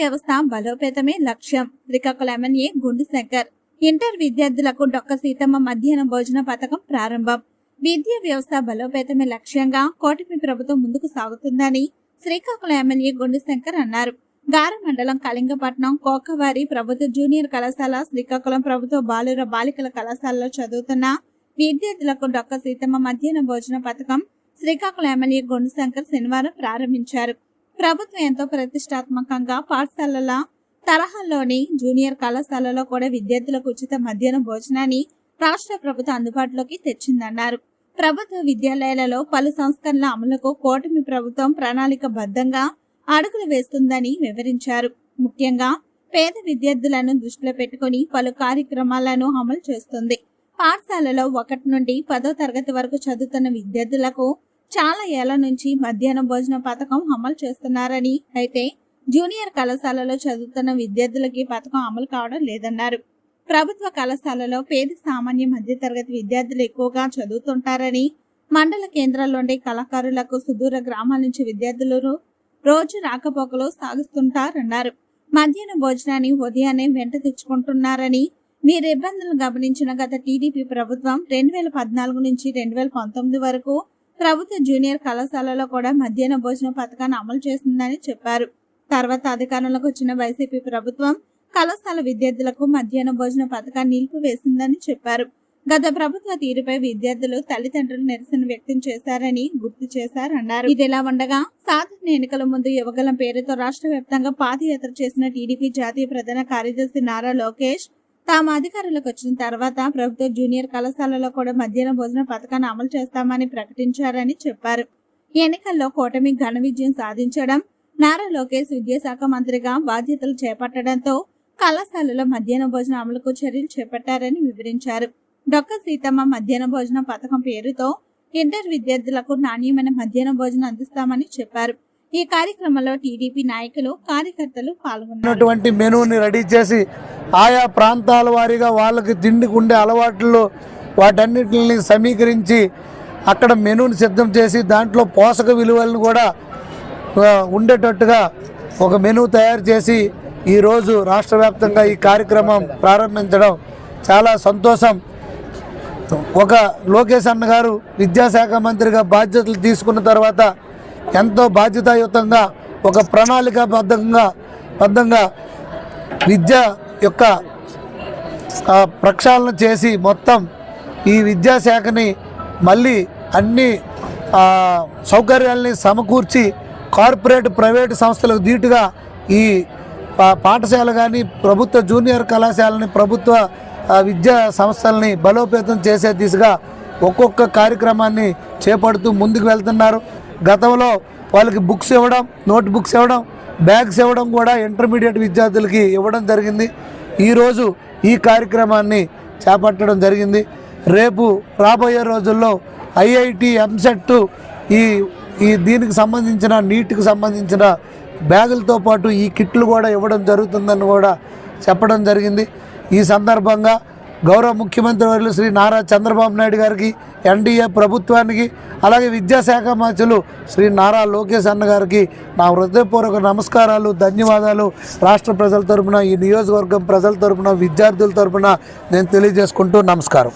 వ్యవస్థ బలోపేతమే లక్ష్యం. శ్రీకాకుళం ఎమ్మెల్యే గుండు శంకర్. ఇంటర్ విద్యార్థులకు డొక్క సీతమ్మ మధ్యాహ్న భోజన పథకం ప్రారంభం. విద్యా వ్యవస్థ బలోపేతమే లక్ష్యంగా కూటమి ప్రభుత్వం ముందుకు సాగుతుందని శ్రీకాకుళం ఎమ్మెల్యే గుండు శంకర్ అన్నారు. గార మండలం కళింగపట్నం కోకవారి ప్రభుత్వ జూనియర్ కళాశాల శ్రీకాకుళం ప్రభుత్వ బాలుర బాలికల కళాశాలలో చదువుతున్న విద్యార్థులకు డొక్క సీతమ్మ మధ్యాహ్న భోజన పథకం శ్రీకాకుళం ఎమ్మెల్యే గుండు శంకర్ శనివారం ప్రారంభించారు. ప్రభుత్వం ఎంతో ప్రతిష్టాత్మకంగా పాఠశాలల తరహాలోని జూనియర్ కళాశాలలో కూడా విద్యార్థులకు ఉచిత మధ్యాహ్న భోజనాన్ని రాష్ట్ర ప్రభుత్వం అందుబాటులోకి తెచ్చిందన్నారు. ప్రభుత్వ విద్యాలయాలలో పలు సంస్కరణల అమలుకు కూటమి ప్రభుత్వం ప్రణాళికబద్ధంగా అడుగులు వేస్తుందని వివరించారు. ముఖ్యంగా పేద విద్యార్థులను దృష్టిలో పెట్టుకుని పలు కార్యక్రమాలను అమలు చేస్తుంది. పాఠశాలలో ఒకటి నుండి పదో తరగతి వరకు చదువుతున్న విద్యార్థులకు చాలా ఏళ్ళ నుంచి మధ్యాహ్న భోజన పథకం అమలు చేస్తున్నారని. అయితే జూనియర్ కళాశాలలో చదువుతున్న విద్యార్థులకి పథకం అమలు కావడం లేదన్నారు. ప్రభుత్వ కళాశాలలో పేద సామాన్య మధ్యతరగతి విద్యార్థులు ఎక్కువగా చదువుతుంటారని మండల కేంద్రాల్లోని కళాకారులకు సుదూర గ్రామాల నుంచి విద్యార్థులు రోజు రాకపోకలు సాగిస్తుంటారన్నారు మధ్యాహ్న భోజనాన్ని ఉదయాన్నే వెంట తెచ్చుకుంటున్నారని మీరు ఇబ్బందులు గమనించిన గత టీడీపీ ప్రభుత్వం రెండు వేల పద్నాలుగు నుంచి రెండు వేల పంతొమ్మిది వరకు ప్రభుత్వ జూనియర్ కళాశాలలో కూడా మధ్యాహ్న భోజన పథకాన్ని అమలు చేస్తుందని చెప్పారు. తర్వాత అధికారంలోకి వచ్చిన వైసీపీ ప్రభుత్వం కళాశాల విద్యార్థులకు మధ్యాహ్న భోజన పథకాన్ని నిలిపివేసిందని చెప్పారు. గత ప్రభుత్వ తీరుపై విద్యార్థులు తల్లిదండ్రులు నిరసన వ్యక్తం చేశారని గుర్తు చేశారన్నారు ఇదిలా ఉండగా సాధారణ ఎన్నికల ముందు యువగలం పేరుతో రాష్ట్ర వ్యాప్తంగా పాదయాత్ర చేసిన టీడీపీ జాతీయ ప్రధాన కార్యదర్శి నారా లోకేష్ తాము అధికారంలోకి వచ్చిన తర్వాత ప్రభుత్వ జూనియర్ కళాశాలలో కూడా మధ్యాహ్న భోజన పథకాన్ని అమలు చేస్తామని ప్రకటించారని చెప్పారు. ఎన్నికల్లో కూటమి ఘన విజయం సాధించడం నారా లోకేష్ విద్యాశాఖ మంత్రిగా బాధ్యతలు చేపట్టడంతో కళాశాలలో మధ్యాహ్న భోజన అమలుకు చర్యలు చేపట్టారని వివరించారు. డొక్క సీతమ్మ మధ్యాహ్న భోజన పథకం పేరుతో ఇంటర్ విద్యార్థులకు నాణ్యమైన మధ్యాహ్న భోజనం అందిస్తామని చెప్పారు. ఈ కార్యక్రమంలో టీడీపీ నాయకులు కార్యకర్తలు పాల్గొన్నారు. ఉన్నటువంటి మెనూని రెడీ చేసి ఆయా ప్రాంతాల వారీగా వాళ్ళకి తిండికి ఉండే అలవాట్లు వాటన్నిటిని సమీకరించి అక్కడ మెనూని సిద్ధం చేసి దాంట్లో పోషక విలువలను కూడా ఉండేటట్టుగా ఒక మెనూ తయారు చేసి ఈరోజు రాష్ట్ర వ్యాప్తంగా ఈ కార్యక్రమం ప్రారంభించడం చాలా సంతోషం. ఒక లోకేష్ అన్న గారు విద్యాశాఖ మంత్రిగా బాధ్యతలు తీసుకున్న తర్వాత ఎంతో బాధ్యతాయుతంగా ఒక ప్రణాళికాబద్ధంగా బద్ధంగా విద్య యొక్క ప్రక్షాళన చేసి మొత్తం ఈ విద్యాశాఖని మళ్ళీ అన్ని సౌకర్యాల్ని సమకూర్చి కార్పొరేట్ ప్రైవేటు సంస్థలకు ధీటుగా ఈ పాఠశాల కానీ ప్రభుత్వ జూనియర్ కళాశాలని ప్రభుత్వ విద్యా సంస్థల్ని బలోపేతం చేసే దిశగా ఒక్కొక్క కార్యక్రమాన్ని చేపడుతూ ముందుకు వెళ్తున్నారు. గతంలో వాళ్ళకి బుక్స్ ఇవ్వడం నోట్ బుక్స్ ఇవ్వడం బ్యాగ్స్ ఇవ్వడం కూడా ఇంటర్మీడియట్ విద్యార్థులకి ఇవ్వడం జరిగింది. ఈరోజు ఈ కార్యక్రమాన్ని చేపట్టడం జరిగింది. రేపు రాబోయే రోజుల్లో ఐఐటి ఎంసెట్ ఈ ఈ దీనికి సంబంధించిన నీట్కి సంబంధించిన బ్యాగులతో పాటు ఈ కిట్లు కూడా ఇవ్వడం జరుగుతుందని కూడా చెప్పడం జరిగింది. ఈ సందర్భంగా గౌరవ ముఖ్యమంత్రి వర్యులు శ్రీ నారా చంద్రబాబు నాయుడు గారికి ఎన్డీఏ ప్రభుత్వానికి అలాగే విద్యాశాఖ మంత్రులు శ్రీ నారా లోకేష్ అన్న గారికి నా హృదయపూర్వక నమస్కారాలు ధన్యవాదాలు. రాష్ట్ర ప్రజల తరపున ఈ నియోజకవర్గం ప్రజల తరపున విద్యార్థుల తరపున నేను తెలియజేసుకుంటూ నమస్కారం.